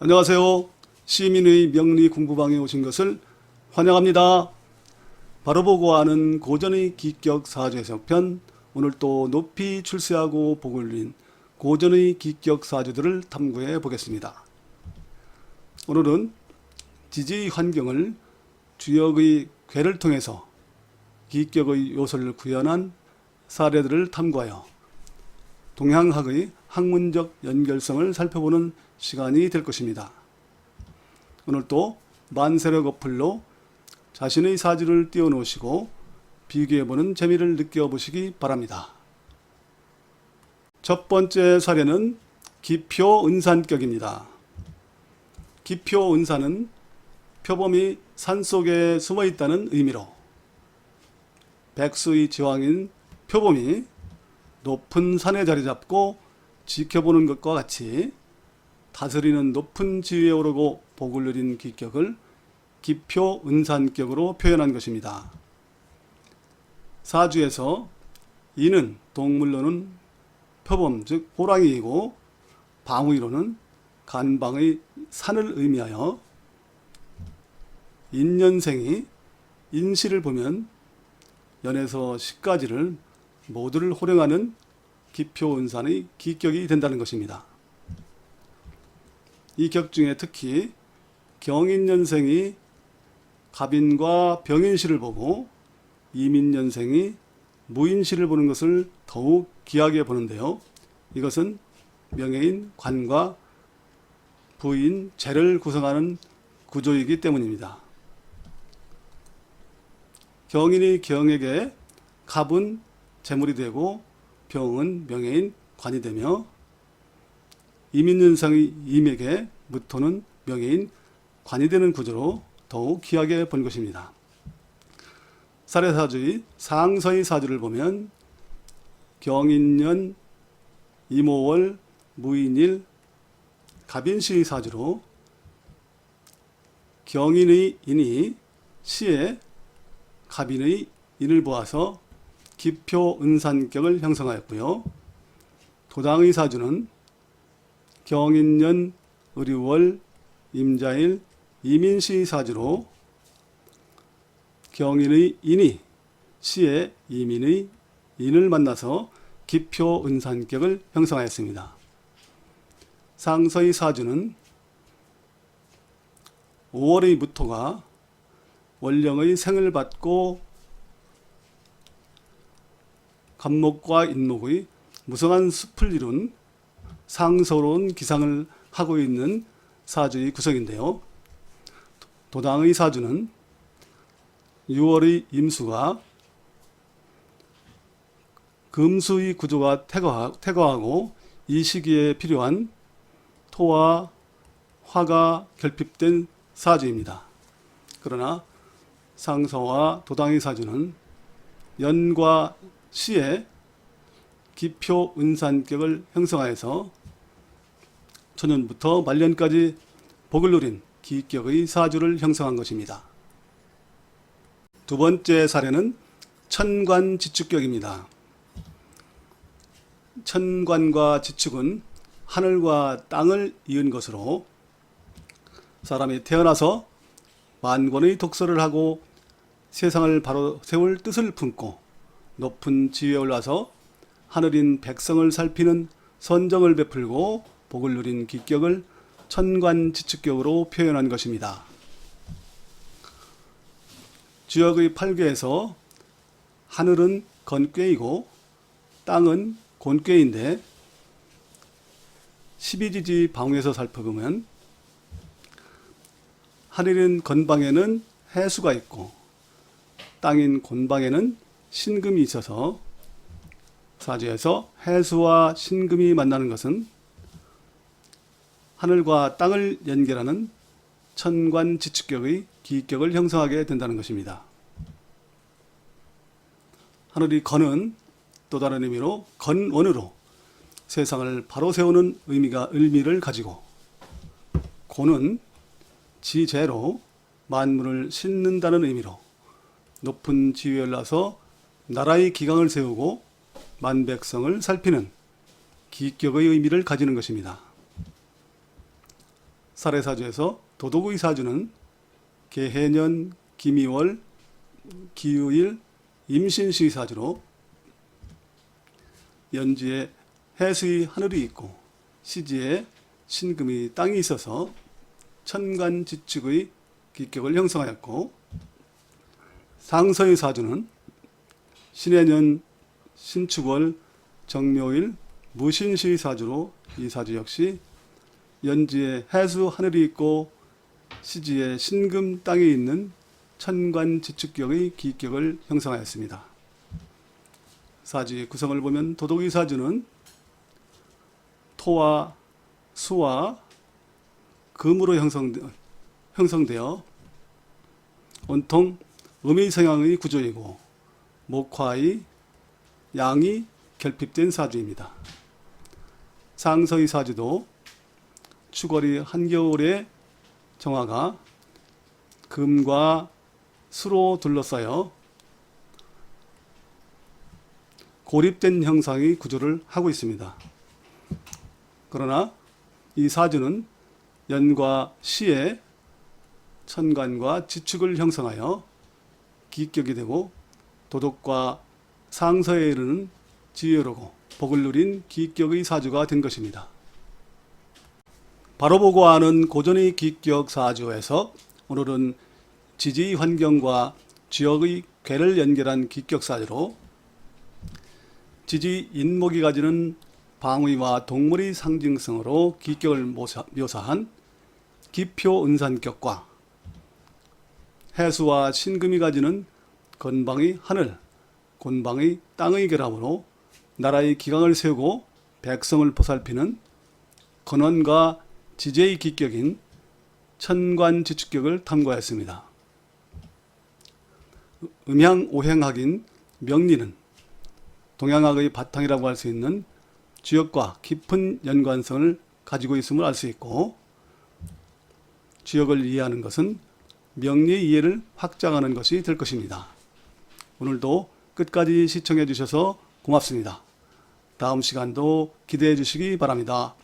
안녕하세요. 시민의 명리 공부방에 오신 것을 환영합니다. 바로 보고 아는 고전의 기격 사주 해석편 오늘 또 높이 출세하고 복을 누린 고전의 기격 사주들을 탐구해 보겠습니다. 오늘은 지지 환경을 주역의 괴를 통해서 기격의 요소를 구현한 사례들을 탐구하여 동양학의 학문적 연결성을 살펴보는 시간이 될 것입니다. 오늘 또 만세력 어플로 자신의 사주를 띄워놓으시고 비교해보는 재미를 느껴보시기 바랍니다. 첫 번째 사례는 기표 은산격입니다. 기표 은산은 표범이 산 속에 숨어 있다는 의미로 백수의 지왕인 표범이 높은 산에 자리 잡고 지켜보는 것과 같이 다스리는 높은 지위에 오르고 복을 누린 기격을 기표 은산격으로 표현한 것입니다. 사주에서 이는 동물로는 표범 즉 호랑이이고 방위로는 간방의 산을 의미하여 인년생이 인시를 보면 연에서 십가지를 모두를 호령하는 기표 은산의 기격이 된다는 것입니다. 이 격 중에 특히 경인년생이 갑인과 병인시를 보고 이민년생이 무인시를 보는 것을 더욱 귀하게 보는데요. 이것은 명예인 관과 부인 재를 구성하는 구조이기 때문입니다. 경인이 경에게 갑은 재물이 되고 병은 명예인 관이 되며 이민윤상의 임에게 무토는 명예인 관이 되는 구조로 더욱 귀하게 본 것입니다. 사례사주의 상서의 사주를 보면 경인년, 이모월, 무인일, 갑인시의 사주로 경인의 인이 시에 갑인의 인을 보아서 기표 은산격을 형성하였고요. 도당의 사주는 경인년, 의류월, 임자일, 이민시 사주로 경인의 인이 시의 이민의 인을 만나서 기표 은산격을 형성하였습니다. 상서의 사주는 5월의 무토가 원령의 생을 받고 간목과 인목의 무성한 숲을 이룬 상서로운 기상을 하고 있는 사주의 구성인데요. 도당의 사주는 6월의 임수가 금수의 구조가 태거하, 태거하고 이 시기에 필요한 토와 화가 결핍된 사주입니다. 그러나 상서와 도당의 사주는 연과 시에 기표 은산격을 형성하여서 초년부터 말년까지 복을 누린 기격의 사주를 형성한 것입니다. 두 번째 사례는 천관 지축격입니다. 천관과 지축은 하늘과 땅을 이은 것으로 사람이 태어나서 만권의 독서를 하고 세상을 바로 세울 뜻을 품고 높은 지위에 올라서 하늘인 백성을 살피는 선정을 베풀고 복을 누린 기격을 천관지축격으로 표현한 것입니다. 주역의 팔괘에서 하늘은 건꾀이고 땅은 곤꾀인데 12지지 방에서 살펴보면 하늘인 건방에는 해수가 있고 땅인 곤방에는 신금이 있어서 사주에서 해수와 신금이 만나는 것은 하늘과 땅을 연결하는 천관 지축격의 기격을 형성하게 된다는 것입니다. 하늘이 건은 또 다른 의미로 건원으로 세상을 바로 세우는 의미가 의미를 가지고 고는 지재로 만물을 싣는다는 의미로 높은 지위에 올라서 나라의 기강을 세우고 만백성을 살피는 기격의 의미를 가지는 것입니다. 사례사주에서 도덕의 사주는 개해년, 기미월, 기후일, 임신시 사주로 연지에 해수의 하늘이 있고 시지에 신금이 땅이 있어서 천간지축의 기격을 형성하였고 상서의 사주는 신해년 신축월 정묘일 무신시 사주로 이 사주 역시 연지에 해수 하늘이 있고 시지에 신금 땅이 있는 천관지축격의 기격을 형성하였습니다. 사주의 구성을 보면 도덕의 사주는 토와 수와 금으로 형성되, 형성되어 온통 음의 성향의 구조이고 목화의 양이 결핍된 사주입니다. 상서의 사주도 추월이 한겨울에 정화가 금과 수로 둘러싸여 고립된 형상의 구조를 하고 있습니다. 그러나 이 사주는 연과 시에 천간과 지축을 형성하여 기격이 되고 도덕과 상서에 이르는 지혜로고 복을 누린 기격의 사주가 된 것입니다. 바로 보고 아는 고전의 기격 사주에서 오늘은 지지 환경과 지역의 괴를 연결한 기격 사주로 지지 인목이 가지는 방위와 동물의 상징성으로 기격을 묘사한 기표 은산격과 해수와 신금이 가지는 건방의 하늘, 곤방의 땅의 결합으로 나라의 기강을 세우고 백성을 보살피는 건원과 지제의 기격인 천관지축격을 탐구하였습니다. 음양 오행학인 명리는 동양학의 바탕이라고 할 수 있는 지역과 깊은 연관성을 가지고 있음을 알 수 있고 지역을 이해하는 것은 명리의 이해를 확장하는 것이 될 것입니다. 오늘도 끝까지 시청해 주셔서 고맙습니다. 다음 시간도 기대해 주시기 바랍니다.